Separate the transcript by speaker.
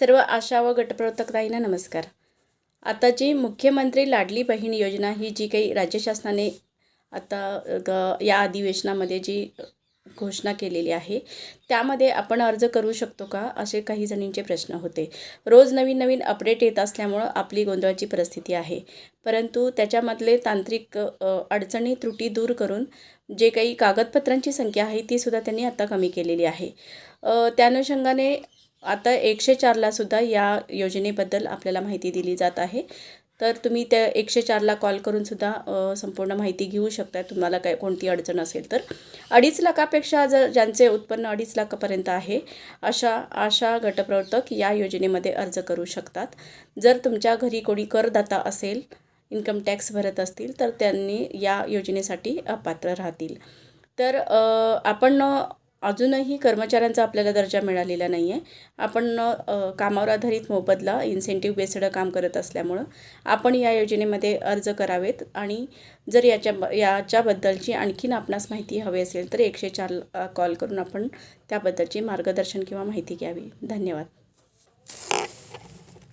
Speaker 1: सर्व आशा व गटप्रवर्तकताईंना नमस्कार. आता जी मुख्यमंत्री लाडली बहीण योजना ही जी काही राज्य शासनाने आता ग या अधिवेशनामध्ये जी घोषणा केलेली आहे त्यामध्ये आपण अर्ज करू शकतो का? असे काही जणींचे प्रश्न होते. रोज नवीन नवीन अपडेट येत असल्यामुळं आपली गोंधळाची परिस्थिती आहे. परंतु त्याच्यामधले तांत्रिक अडचणी त्रुटी दूर करून जे काही कागदपत्रांची संख्या आहे तीसुद्धा त्यांनी आता कमी केलेली आहे. त्या अनुषंगाने आता एकशे चारला सुद्धा या योजनेबद्दल आपल्याला माहिती दिली जात आहे. तर तुम्ही त्या एकशे चारला कॉल करून सुद्धा संपूर्ण माहिती घेऊ शकता तुम्हाला काय कोणती अडचण असेल तर. अडीच लाखापेक्षा जर ज्यांचे उत्पन्न अडीच लाखापर्यंत आहे अशा अशा गटप्रवर्तक या योजनेमध्ये अर्ज करू शकतात. जर तुमच्या घरी कोणी करदाता असेल इन्कम टॅक्स भरत असतील तर त्यांनी या योजनेसाठी अपात्र राहतील. तर आपण अजूनही कर्मचाऱ्यांचा आपल्याला दर्जा मिळालेला नाही आहे आपण कामावर आधारित मोबदला इन्सेंटिव्ह बेस्ड काम करत असल्यामुळं आपण या योजनेमध्ये अर्ज करावेत आणि जर याच्या याच्याबद्दलची आणखीन आपणास माहिती हवी असेल तर एकशे चार कॉल करून आपण त्याबद्दलची मार्गदर्शन किंवा माहिती घ्यावी. धन्यवाद.